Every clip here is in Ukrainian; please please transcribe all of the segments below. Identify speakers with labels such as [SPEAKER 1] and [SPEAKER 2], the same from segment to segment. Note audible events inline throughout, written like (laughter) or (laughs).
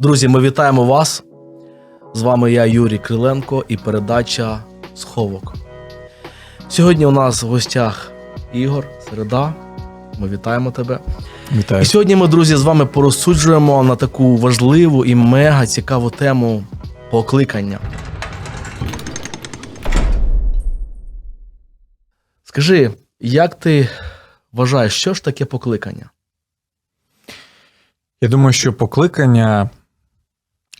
[SPEAKER 1] Друзі, ми вітаємо вас. З вами я, Юрій Криленко, і передача Сховок. Сьогодні у нас в гостях Ігор Середа. Ми вітаємо тебе.
[SPEAKER 2] Вітаю.
[SPEAKER 1] І сьогодні ми, друзі, з вами порозсуджуємо на таку важливу і мега цікаву тему покликання. Скажи, як ти вважаєш, що ж таке покликання?
[SPEAKER 2] Я думаю, що покликання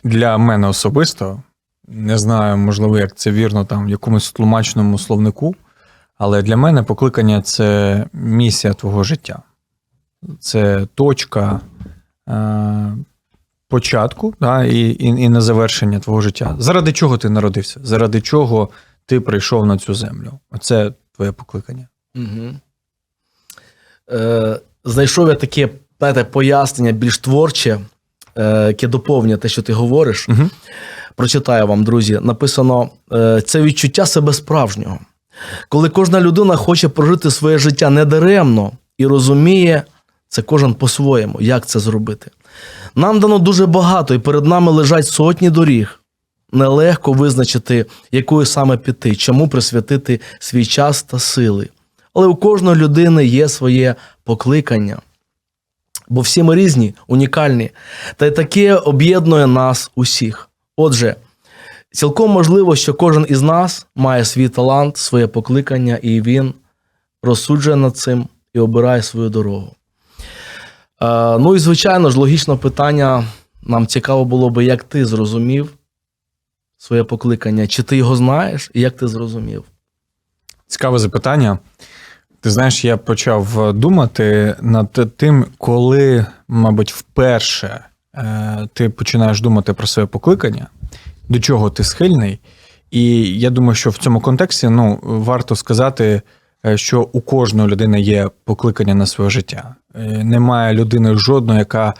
[SPEAKER 2] для мене особисто, не знаю, можливо, як це вірно там в якомусь тлумачному словнику, але для мене покликання це місія твого життя. Це точка е, початку да, і, і, і на завершення твого життя. Заради чого ти народився? Заради чого ти прийшов на цю землю? Оце твоє покликання.
[SPEAKER 1] Угу. Е, знайшов я таке знаєте, пояснення більш творче, яке доповнює те, що ти говориш.
[SPEAKER 2] Угу.
[SPEAKER 1] Прочитаю вам, друзі. Написано: е, це відчуття себе справжнього. Коли кожна людина хоче прожити своє життя недаремно і розуміє це кожен по-своєму, як це зробити. Нам дано дуже багато, і перед нами лежать сотні доріг. Нелегко визначити, якою саме піти, чому присвятити свій час та сили. Але у кожної людини є своє покликання. Бо всі ми різні, унікальні, та й таке об'єднує нас усіх. Отже, цілком можливо, що кожен із нас має свій талант, своє покликання, і він розсуджує над цим і обирає свою дорогу. Е, ну і звичайно ж, логічне питання нам цікаво було би, як ти зрозумів своє покликання, чи ти його знаєш, і як ти зрозумів?
[SPEAKER 2] Цікаве запитання. Ти знаєш, я почав думати над тим, коли, мабуть, вперше е, ти починаєш думати про своє покликання, до чого ти схильний. І я думаю, що в цьому контексті ну, варто сказати, е, що у кожної людини є покликання на своє життя. Е, Немає людини жодної, яка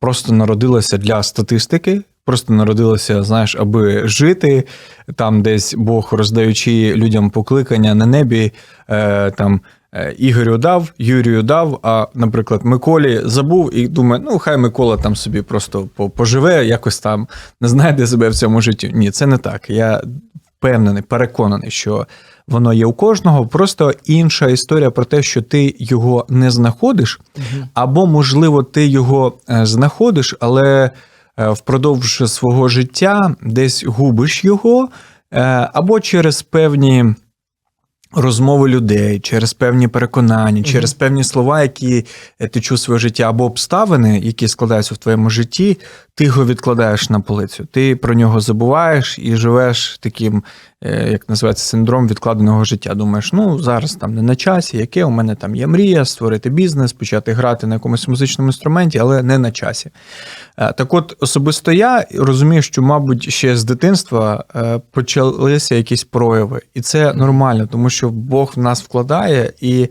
[SPEAKER 2] просто народилася для статистики, просто народилася, знаєш, аби жити там, десь Бог роздаючи людям покликання на небі, е, там. Е, Ігорю дав, Юрію дав, а, наприклад, Миколі забув і думає, ну хай Микола там собі просто поживе, якось там не знайде себе в цьому житті. Ні, це не так. Я впевнений, переконаний, що воно є у кожного. Просто інша історія про те, що ти його не знаходиш, або, можливо, ти його е, знаходиш, але е, впродовж свого життя десь губиш його, або через певні. Розмови людей через певні переконання, через певні слова, які ти чув своє життя, або обставини, які складаються в твоєму житті, ти його відкладаєш на полицю. Ти про нього забуваєш і живеш таким, е, як називається, синдром відкладеного життя. Думаєш, ну зараз там не на часі, яке у мене там є мрія, створити бізнес, почати грати на якомусь музичному інструменті, але не на часі. Е, Так от, особисто я розумію, що, мабуть, ще з дитинства е, почалися якісь прояви, і це нормально, тому що Бог в нас вкладає і.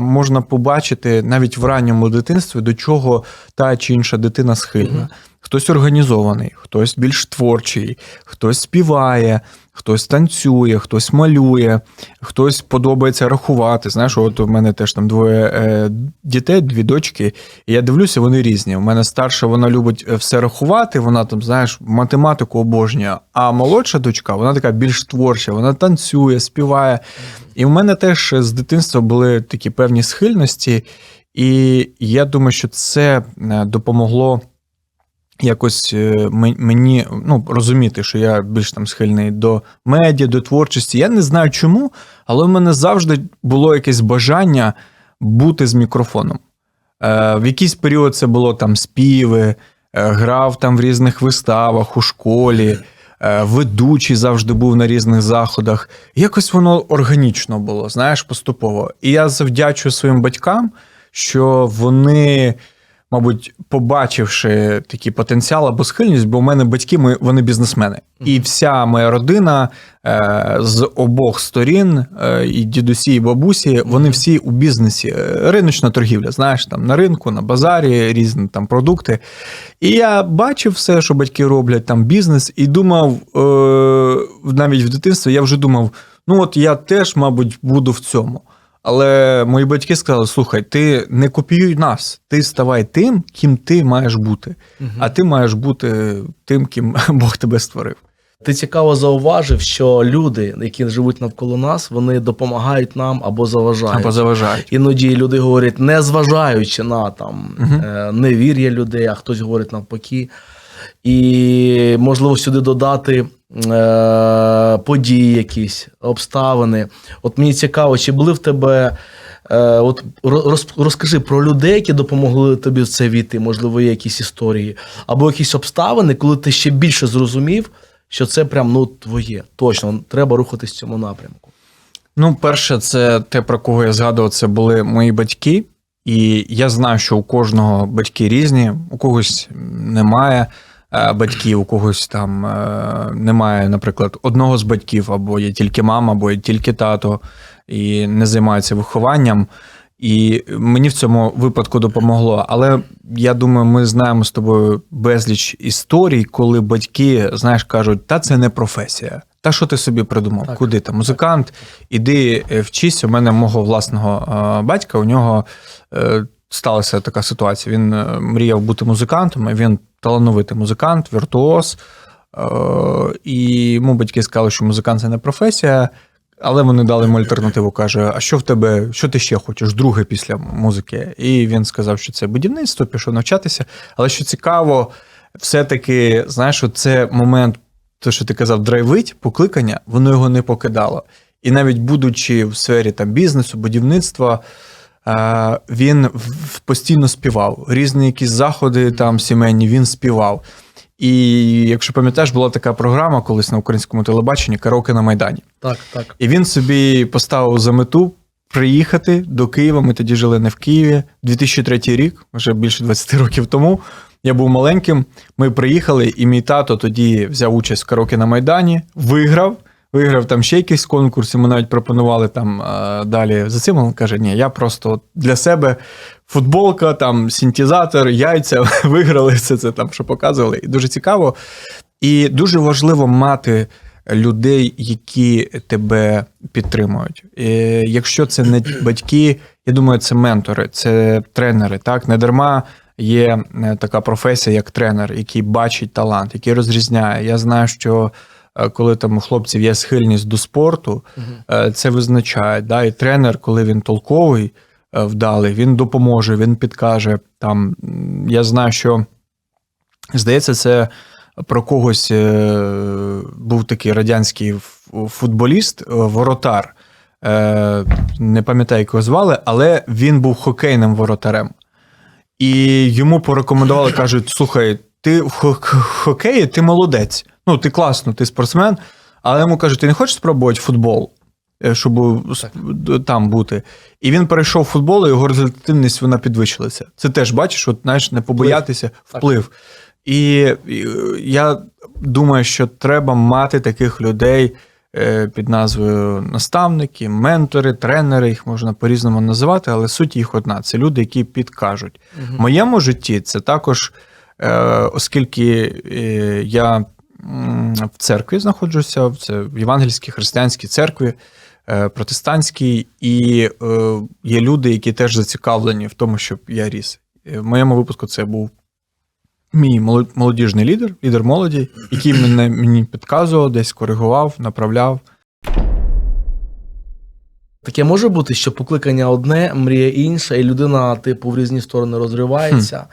[SPEAKER 2] Можна побачити навіть в ранньому дитинстві, до чого та чи інша дитина схильна. Хтось організований, хтось більш творчий, хтось співає, хтось танцює, хтось малює, хтось подобається рахувати. Знаєш, от у мене теж там двоє е, дітей, дві дочки, і я дивлюся, вони різні. У мене старша, вона любить е, все рахувати, вона там, знаєш, математику обожнює. А молодша дочка, вона така більш творча, вона танцює, співає. І в мене теж з дитинства були такі певні схильності, і я думаю, що це е, допомогло якось е, мені ну, розуміти, що я більш там схильний до медіа, до творчості. Я не знаю чому, але в мене завжди було якесь бажання бути з мікрофоном. Е, в якийсь період це було там співи, е, грав там в різних виставах у школі. Ведучий завжди був на різних заходах. Якось воно органічно було, знаєш, поступово. І я завдячую своїм батькам, що вони, мабуть, побачивши такий потенціал або схильність, бо в мене батьки ми, вони бізнесмени. І вся моя родина е, з обох сторін, е, і дідусі, і бабусі, вони всі у бізнесі. Е, Риночна торгівля, знаєш, там на ринку, на базарі, різні там продукти. І я бачив все, що батьки роблять, там бізнес, і думав, е, навіть в дитинстві я вже думав, ну от я теж, мабуть, буду в цьому. Але мої батьки сказали: слухай, ти не копіюй нас, ти ставай тим, ким ти маєш бути. А ти маєш бути тим, ким (laughs) Бог тебе створив.
[SPEAKER 1] Ти цікаво зауважив, що люди, які живуть навколо нас, вони допомагають нам або заважають.
[SPEAKER 2] Або заважають.
[SPEAKER 1] Іноді люди говорять, не зважаючи на там е, невір'я людей, а хтось говорить навпаки. І можливо сюди додати події, якісь обставини. От мені цікаво, чи були в тебе. Е, от розкажи про людей, які допомогли тобі в це війти, можливо, є якісь історії, або якісь обставини, коли ти ще більше зрозумів, що це прям ну твоє. Точно треба рухатись в цьому напрямку.
[SPEAKER 2] Ну, перше, це те, про кого я згадував, це були мої батьки. І я знаю, що у кожного батьки різні, у когось немає е, батьків, у когось там е, немає, наприклад, одного з батьків, або є тільки мама, або є тільки тато, і не займаються вихованням. І мені в цьому випадку допомогло. Але я думаю, ми знаємо з тобою безліч історій, коли батьки, знаєш, кажуть, та це не професія. Та що ти собі придумав?
[SPEAKER 1] Так,
[SPEAKER 2] Куди там? Музикант, іди е, вчись. У мене мого власного е, батька, у нього е, сталася така ситуація. Він е, мріяв бути музикантом, і він талановитий музикант, віртуоз. Е, І йому батьки сказали, що музикант це не професія. Але вони дали йому альтернативу. каже: А що в тебе, що ти ще хочеш, друге після музики? І він сказав, що це будівництво, пішов навчатися. Але що цікаво, все-таки, знаєш, це момент, то, що ти казав, драйвить, покликання, воно його не покидало. І навіть будучи в сфері там, бізнесу, будівництва, він постійно співав. Різні якісь заходи там сімейні, він співав. І якщо пам'ятаєш, була така програма колись на українському телебаченні Караоке на Майдані.
[SPEAKER 1] Так, так.
[SPEAKER 2] І він собі поставив за мету приїхати до Києва. Ми тоді жили не в Києві. 2003 рік, вже більше 20 років тому. Я був маленьким. Ми приїхали, і мій тато тоді взяв участь в караоке на Майдані, виграв. Виграв там ще якийсь конкурс, йому навіть пропонували там е, далі за цим. Він каже: Ні, я просто для себе футболка, там синтезатор, яйця (laughs) виграли все це там, що показували. І дуже цікаво. І дуже важливо мати людей, які тебе підтримують. І якщо це не батьки, я думаю, це ментори, це тренери. Так, не дарма є е, така професія, як тренер, який бачить талант, який розрізняє. Я знаю, що коли там у хлопців є схильність до спорту, е, це визначає. Да? І тренер, коли він толковий, е, вдалий, він допоможе, він підкаже. Там я знаю, що здається, це про когось е, був такий радянський футболіст, е, воротар. Е, Не пам'ятаю, як його звали, але він був хокейним воротарем. І йому порекомендували, кажуть: слухай, ти в хо- хокеї, ти молодець. Ну, ти класно, ти спортсмен. Але йому кажуть, ти не хочеш спробувати футбол, е, щоб сп- там бути. І він перейшов в футбол, і його результативність вона підвищилася. Це теж бачиш, от знаєш, не побоятися, вплив. І, і я думаю, що треба мати таких людей е, під назвою наставники, ментори, тренери, їх можна по-різному називати, але суть їх одна: це люди, які підкажуть. В моєму житті це також, е, оскільки е, я в церкві знаходжуся, це в євангельській християнській церкві, е, протестантській, і е, є люди, які теж зацікавлені в тому, щоб я ріс. Е, В моєму випадку це був мій молодіжний лідер, лідер молоді, який мене мені підказував, десь коригував, направляв.
[SPEAKER 1] Таке може бути, що покликання одне, мрія інша, і людина, типу, в різні сторони розривається.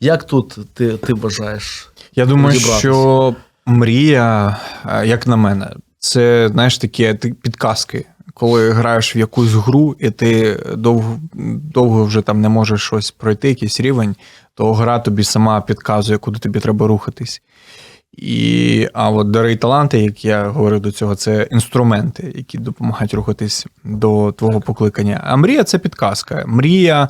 [SPEAKER 1] Як тут ти, ти бажаєш?
[SPEAKER 2] Я думаю, що мрія, е, як на мене, це знаєш такі підказки. Коли граєш в якусь гру, і ти довго, довго вже там не можеш щось пройти, якийсь рівень, то гра тобі сама підказує, куди тобі треба рухатись. І, а от дари і таланти, як я говорив до цього, це інструменти, які допомагають рухатись до твого покликання. А мрія це підказка. Мрія,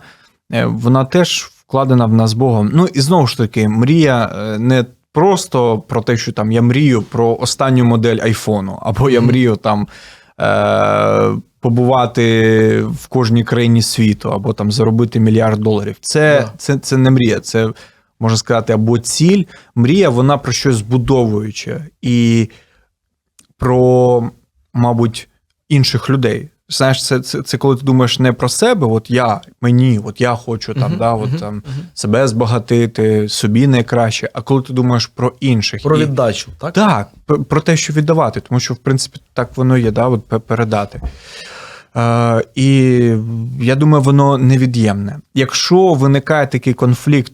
[SPEAKER 2] е, вона теж вкладена в нас Богом. Ну і знову ж таки, мрія е, не просто про те, що там я мрію про останню модель айфону, або я мрію там. Е, побувати в кожній країні світу, або там заробити мільярд доларів. Це,
[SPEAKER 1] Да.
[SPEAKER 2] це, це не мрія, це можна сказати, або ціль. Мрія, вона про щось збудовуюче і про, мабуть, інших людей. Знаєш, це, це, це коли ти думаєш не про себе, от я, мені, от я хочу там,
[SPEAKER 1] Мгм,
[SPEAKER 2] да, от,
[SPEAKER 1] мгм,
[SPEAKER 2] там
[SPEAKER 1] мгм.
[SPEAKER 2] себе збагатити, собі найкраще, а коли ти думаєш про інших.
[SPEAKER 1] Про
[SPEAKER 2] І-
[SPEAKER 1] віддачу, так?
[SPEAKER 2] так, п- про те, що віддавати, тому що, в принципі, так воно є, да, от передати. Е, і я думаю, воно невід'ємне. Якщо виникає такий конфлікт,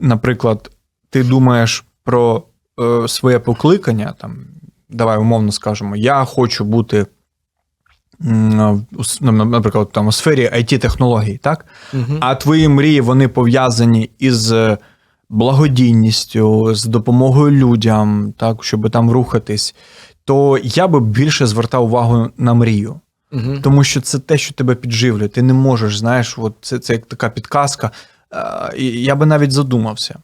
[SPEAKER 2] наприклад, ти думаєш про е, своє покликання, там, давай умовно скажемо, я хочу бути, наприклад, там, у сфері IT-технологій, так?
[SPEAKER 1] Мгм.
[SPEAKER 2] А твої мрії вони пов'язані із е, благодійністю, з допомогою людям, так, щоб там рухатись, то я би більше звертав увагу на мрію.
[SPEAKER 1] Мгм.
[SPEAKER 2] Тому що це те, що тебе підживлює. Ти не можеш, знаєш, от це, це як така підказка. Е, Я би навіть задумався.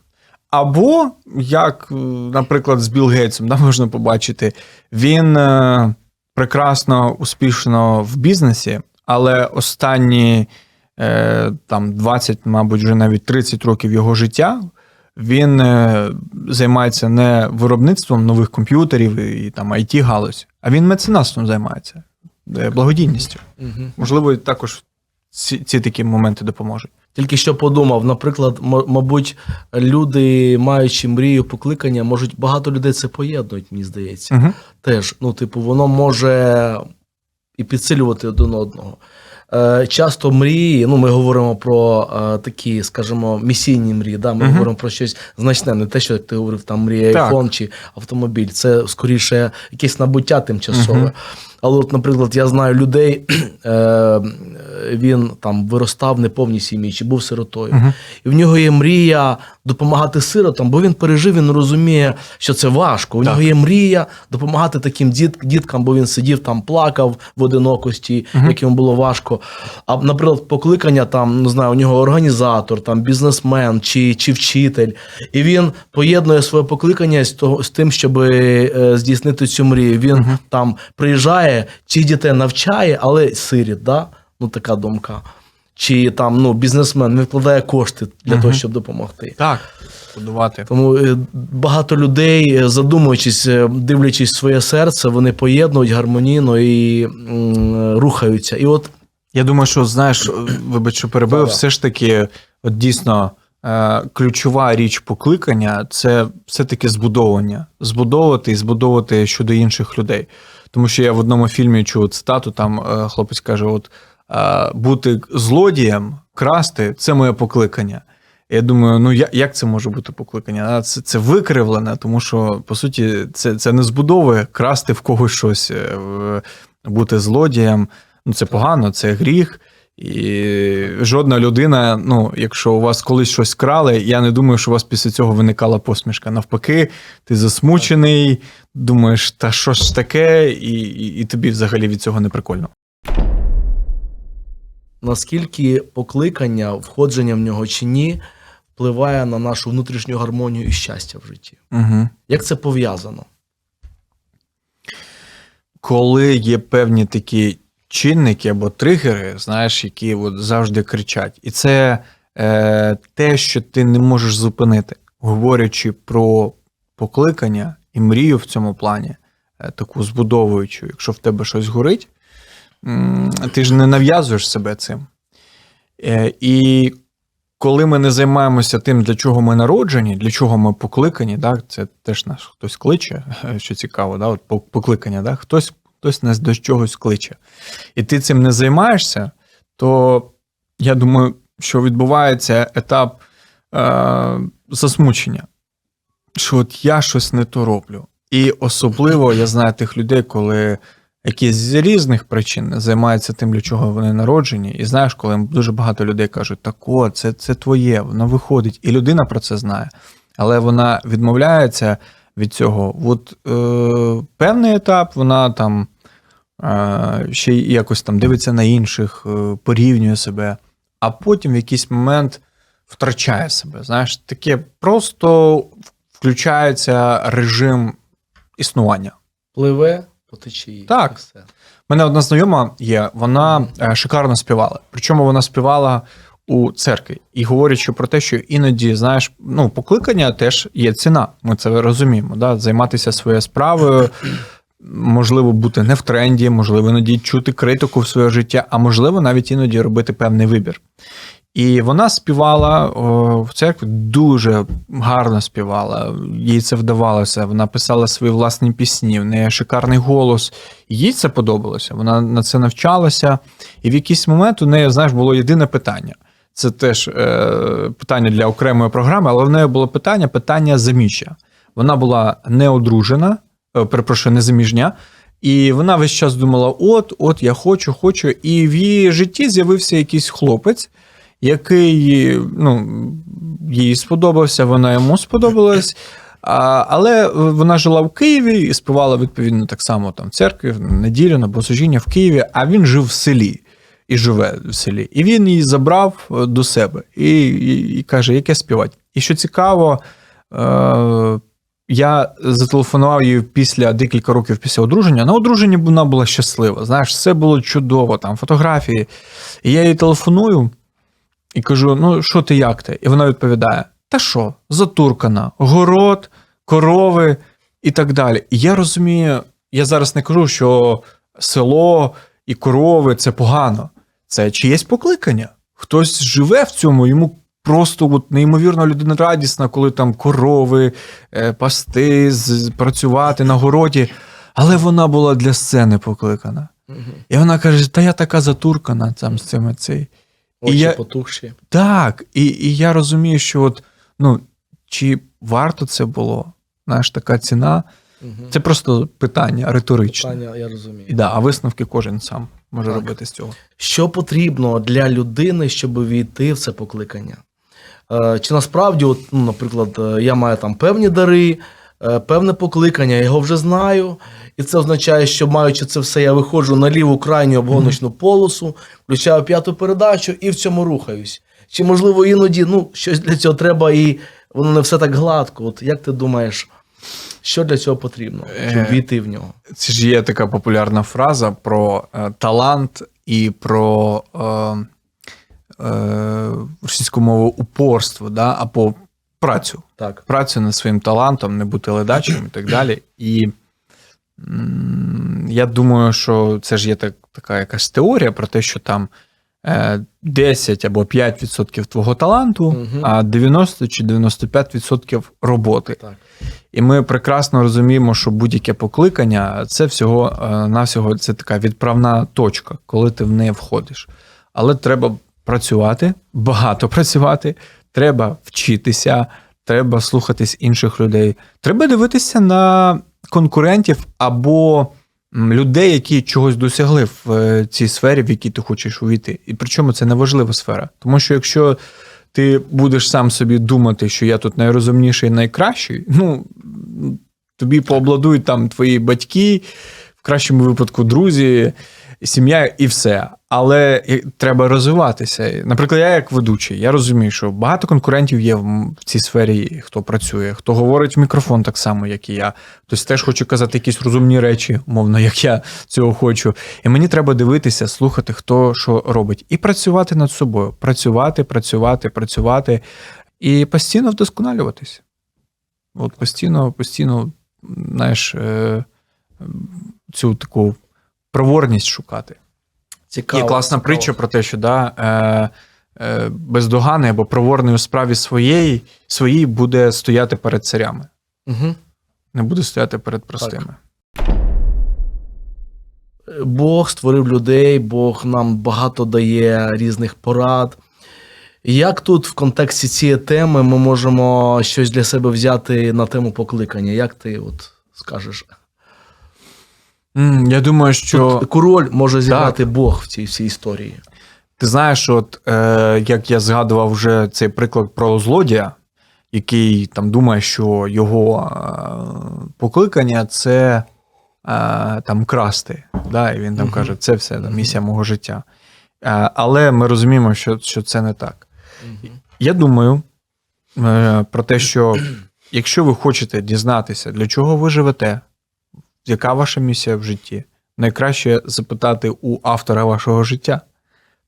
[SPEAKER 2] Або, як, наприклад, з Білл Гейтсом, да, (laughs) можна побачити, він е, прекрасно, успішно в бізнесі, але останні е, там 20, мабуть, вже навіть 30 років його життя. Він е, займається не виробництвом нових комп'ютерів і там it галузь, а він меценатством займається, е, благодійністю.
[SPEAKER 1] Угу.
[SPEAKER 2] Можливо, також ці, ці такі моменти допоможуть.
[SPEAKER 1] Тільки що подумав, наприклад, м- мабуть, люди, маючи мрію, покликання, можуть багато людей це поєднують, мені здається.
[SPEAKER 2] Угу.
[SPEAKER 1] Теж, ну, типу, воно може і підсилювати один одного. Е, часто мрії, ну, ми говоримо про е, такі, скажімо, місійні мрії. Да? Ми
[SPEAKER 2] Мгм.
[SPEAKER 1] говоримо про щось значне, не те, що ти говорив, там мрія айфон чи автомобіль. Це скоріше якесь набуття тимчасове.
[SPEAKER 2] Мгм.
[SPEAKER 1] Але, от, наприклад, я знаю людей, (clears throat) е, він там виростав в неповній сім'ї чи був сиротою.
[SPEAKER 2] Угу.
[SPEAKER 1] І в нього є мрія допомагати сиротам, бо він пережив, він розуміє, що це важко. У
[SPEAKER 2] Так.
[SPEAKER 1] нього є мрія допомагати таким діт, діткам, бо він сидів там, плакав в одинокості,
[SPEAKER 2] Мгм.
[SPEAKER 1] як йому було важко. А, наприклад, покликання там, не знаю, у нього організатор, там бізнесмен чи, чи вчитель. І він поєднує своє покликання з, того, з тим, щоб е, здійснити цю мрію. Він
[SPEAKER 2] Мгм.
[SPEAKER 1] там приїжджає, цих дітей навчає, але сиріт, да? Ну така думка. Чи там ну, бізнесмен не вкладає кошти для
[SPEAKER 2] Мгм.
[SPEAKER 1] того, щоб допомогти.
[SPEAKER 2] Так, будувати.
[SPEAKER 1] Тому е, багато людей, е, задумуючись, е, дивлячись в своє серце, вони поєднують гармонійно і м, рухаються. І от
[SPEAKER 2] Я думаю, що знаєш, вибач, що перебив, все ж таки, от дійсно, ключова річ покликання це все-таки збудовування. Збудовувати і збудовувати щодо інших людей. Тому що я в одному фільмі чув цитату, там хлопець каже: от бути злодієм, красти це моє покликання. Я думаю, ну як це може бути покликання? Це, це викривлене, тому що по суті це, це не збудовує красти в когось щось, е, бути злодієм. Ну, це погано, це гріх. І жодна людина, ну, якщо у вас колись щось крали, я не думаю, що у вас після цього виникала посмішка. Навпаки, ти засмучений, думаєш, та що ж таке, і, і, і тобі взагалі від цього не прикольно.
[SPEAKER 1] Наскільки покликання, входження в нього чи ні, впливає на нашу внутрішню гармонію і щастя в житті.
[SPEAKER 2] Угу.
[SPEAKER 1] Як це пов'язано?
[SPEAKER 2] Коли є певні такі чинники або тригери, знаєш, які от завжди кричать. І це е, те, що ти не можеш зупинити, говорячи про покликання і мрію в цьому плані, е, таку збудовуючу, якщо в тебе щось горить, ти ж не нав'язуєш себе цим. Е, і коли ми не займаємося тим, для чого ми народжені, для чого ми покликані, да, це теж нас хтось кличе, (laughs) що цікаво, да, от покликання, да, хтось, хтось нас до чогось кличе. І ти цим не займаєшся, то я думаю, що відбувається етап е, засмучення, що от я щось не то роблю. І особливо я знаю тих людей, коли якісь з різних причин займаються тим, для чого вони народжені. І знаєш, коли дуже багато людей кажуть, так о, це, це твоє, воно виходить. І людина про це знає. Але вона відмовляється від цього. От е, певний етап вона там е, ще якось там дивиться на інших, е, порівнює себе, а потім в якийсь момент втрачає себе. Знаєш, таке просто включається режим існування.
[SPEAKER 1] Пливе по течії.
[SPEAKER 2] Так.
[SPEAKER 1] І все.
[SPEAKER 2] У мене одна знайома є, вона е, шикарно співала. Причому вона співала у церкві. І говорячи про те, що іноді, знаєш, ну, покликання теж є ціна. Ми це розуміємо. Да? Займатися своєю справою можливо, бути не в тренді, можливо, іноді чути критику в своє життя, а можливо, навіть іноді робити певний вибір. І вона співала в церкві дуже гарно співала. Їй це вдавалося. Вона писала свої власні пісні, в неї шикарний голос. Їй це подобалося. Вона на це навчалася. І в якийсь момент у неї, знаєш, було єдине питання. Це теж е, питання для окремої програми, але в неї було питання питання заміжжя. Вона була не одружена, е, перепрошую, не заміжня. І вона весь час думала: от, от, я хочу, хочу. І в її житті з'явився якийсь хлопець, який ну, їй сподобався, вона йому сподобалась. А, але вона жила в Києві і співала відповідно так само там в церкві, в неділю на богослужіння в Києві, а він жив в селі і живе в селі. І він її забрав е, до себе і, і, і каже, яке співати. І що цікаво, е, я зателефонував їй після декілька років після одруження. На одруженні вона була щаслива. Знаєш, все було чудово, там фотографії. І я їй телефоную і кажу: ну, що ти, як ти? І вона відповідає: Та що, затуркана, город, корови і так далі. І я розумію, я зараз не кажу, що село і корови це погано. Це чиєсь покликання. Хтось живе в цьому, йому просто от неймовірно людина радісна, коли там корови, е, пасти, працювати на городі. Але вона була для сцени покликана. І вона каже: Та я така затуркана там з цими цей.
[SPEAKER 1] Очі
[SPEAKER 2] я-
[SPEAKER 1] потухші.
[SPEAKER 2] Так, і, і я розумію, що от, ну, чи варто це було? Знаєш, така ціна.
[SPEAKER 1] Мгм.
[SPEAKER 2] Це просто питання риторичне.
[SPEAKER 1] Питання, я розумію.
[SPEAKER 2] Да, а висновки кожен сам може
[SPEAKER 1] Так.
[SPEAKER 2] робити з цього.
[SPEAKER 1] Що потрібно для людини, щоб війти в це покликання? Е, Чи насправді, от, ну, наприклад, е, я маю там певні дари, певне покликання, я його вже знаю, і це означає, що маючи це все, я виходжу на ліву крайню обгоночну полосу, включаю п'яту передачу і в цьому рухаюсь. Чи можливо іноді ну, щось для цього треба, і воно не все так гладко. От як ти думаєш, що для цього потрібно, щоб
[SPEAKER 2] Е,
[SPEAKER 1] війти в нього?
[SPEAKER 2] Це ж є така популярна фраза про е, талант і про е, е, російську мову упорство, да, або працю.
[SPEAKER 1] Так.
[SPEAKER 2] працю над своїм талантом, не бути ледачим і так далі. І м, я думаю, що це ж є так, така якась теорія про те, що там е, 10 або 5% твого таланту,
[SPEAKER 1] Мгм.
[SPEAKER 2] а 90 чи 95% роботи.
[SPEAKER 1] Так.
[SPEAKER 2] І ми прекрасно розуміємо, що будь-яке покликання це всього е, навсього це така відправна точка, коли ти в неї входиш. Але треба працювати, багато працювати, треба вчитися, треба слухатись інших людей. Треба дивитися на конкурентів або людей, які чогось досягли в е, цій сфері, в якій ти хочеш увійти. І причому це не важлива сфера. Тому що якщо ти будеш сам собі думати, що я тут найрозумніший найкращий, (laughs) ну тобі пообладують там твої батьки, в кращому випадку друзі, сім'я і все. Але треба розвиватися. Наприклад, я як ведучий, я розумію, що багато конкурентів є в цій сфері, хто працює, хто говорить в мікрофон так само, як і я. Хтось теж хоче казати якісь розумні речі, мовно, як я цього хочу. І мені треба дивитися, слухати, хто що робить, і працювати над собою. Працювати, працювати, працювати і постійно вдосконалюватися. От постійно, постійно, знаєш, е, цю таку проворність шукати.
[SPEAKER 1] Цікаво.
[SPEAKER 2] Є класна
[SPEAKER 1] цікаво.
[SPEAKER 2] притча про те, що да, е, е, бездоганий або проворний у справі своєї, своїй буде стояти перед царями,
[SPEAKER 1] Угу.
[SPEAKER 2] не буде стояти перед простими.
[SPEAKER 1] Бог створив людей, Бог нам багато дає різних порад. Як тут в контексті цієї теми ми можемо щось для себе взяти на тему покликання? Як ти от скажеш?
[SPEAKER 2] Я думаю, що
[SPEAKER 1] Тут яку роль може зіграти Бог в цій всій історії?
[SPEAKER 2] ти знаєш, от е, як я згадував вже цей приклад про злодія, який там думає, що його е, покликання це е, там красти. Да? І він там
[SPEAKER 1] Мгм.
[SPEAKER 2] каже, це все там, місія мого життя. Е, але ми розуміємо, що, що це не так. Я думаю е, про те, що якщо ви хочете дізнатися, для чого ви живете, яка ваша місія в житті, найкраще запитати у автора вашого життя.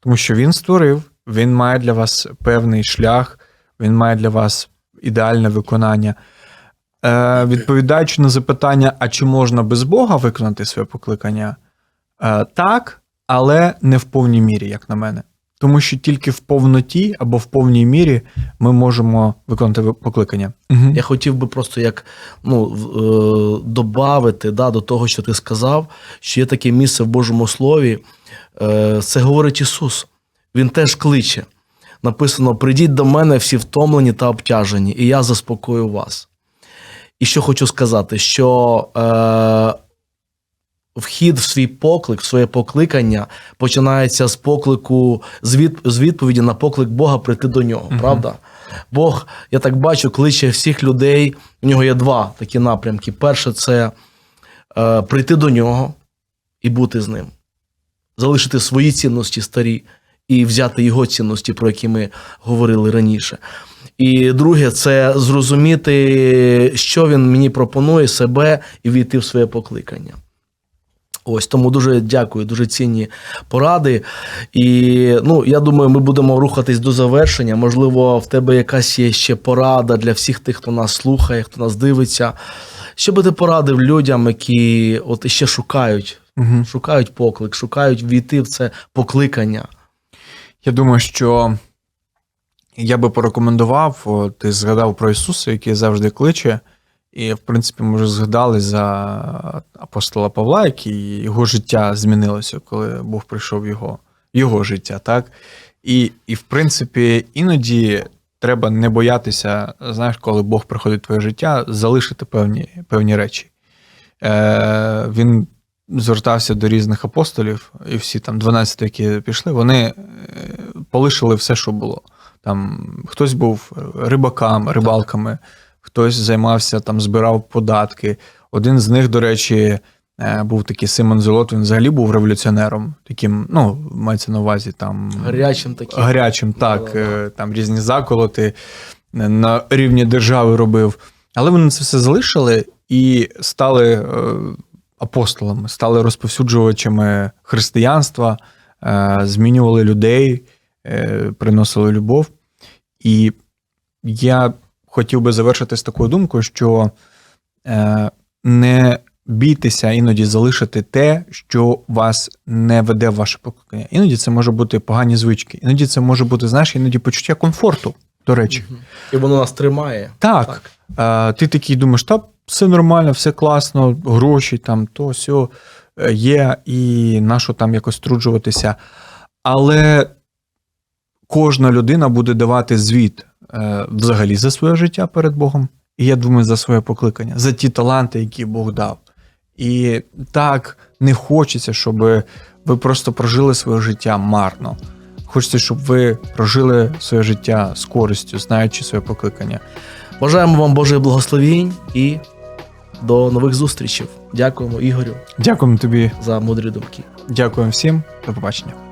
[SPEAKER 2] Тому що він створив, він має для вас певний шлях, він має для вас ідеальне виконання. Е, відповідаючи на запитання, а чи можна без Бога виконати своє покликання? Е, так, але не в повній мірі, як на мене. Тому що тільки в повноті або в повній мірі ми можемо виконати покликання. Угу.
[SPEAKER 1] Я хотів би просто як ну, е, добавити да, до того, що ти сказав, що є таке місце в Божому Слові. Е, це говорить Ісус. Він теж кличе. Написано: прийдіть до мене всі втомлені та обтяжені, і я заспокою вас. І що хочу сказати, що е, вхід в свій поклик, в своє покликання починається з поклику, з, від, з відповіді на поклик Бога прийти до нього,
[SPEAKER 2] Мгм.
[SPEAKER 1] правда? Бог, я так бачу, кличе всіх людей. У нього є два такі напрямки. Перше це е, прийти до нього і бути з ним, залишити свої цінності старі і взяти його цінності, про які ми говорили раніше. І друге, це зрозуміти, що він мені пропонує себе і війти в своє покликання. Ось тому дуже дякую, дуже цінні поради. І ну, я думаю, ми будемо рухатись до завершення. Можливо, в тебе якась є ще порада для всіх тих, хто нас слухає, хто нас дивиться. Що би ти порадив людям, які от ще шукають,
[SPEAKER 2] Угу.
[SPEAKER 1] шукають поклик, шукають війти в це покликання.
[SPEAKER 2] Я думаю, що я би порекомендував, ти згадав про Ісуса, який завжди кличе. І, в принципі, ми вже згадали за апостола Павла, який його життя змінилося, коли Бог прийшов його, його життя, так? І, і, в принципі, іноді треба не боятися, знаєш, коли Бог приходить в твоє життя, залишити певні, певні речі. Е, він звертався до різних апостолів, і всі там 12, які пішли, вони е, полишили все, що було. Там хтось був рибаками, рибалками, хтось займався там, збирав податки. Один з них, до речі, е, був такий Симон Золот, він взагалі був революціонером, таким, ну, мається на увазі там
[SPEAKER 1] Гарячим таким.
[SPEAKER 2] гарячим, так,
[SPEAKER 1] Да-да-да.
[SPEAKER 2] е, там різні заколоти е, на рівні держави робив. Але вони це все залишили і стали апостолами, стали розповсюджувачами християнства, змінювали людей, приносили любов. І я хотів би завершити з такою думкою, що е, не бійтеся іноді залишити те, що вас не веде в ваше покликання. Іноді це може бути погані звички, іноді це може бути, знаєш, іноді почуття комфорту, до речі.
[SPEAKER 1] І воно нас тримає.
[SPEAKER 2] Так, Е, ти такий думаєш, та все нормально, все класно, гроші там, то сьо е, є, і нащо там якось труджуватися. Але кожна людина буде давати звіт взагалі за своє життя перед Богом. І я думаю, за своє покликання, за ті таланти, які Бог дав. І так не хочеться, щоб ви просто прожили своє життя марно. Хочеться, щоб ви прожили своє життя з користю, знаючи своє покликання.
[SPEAKER 1] Бажаємо вам Божих благословінь і до нових зустрічей. Дякуємо Ігорю
[SPEAKER 2] Дякуємо тобі,
[SPEAKER 1] за мудрі думки.
[SPEAKER 2] дякуємо всім. До побачення.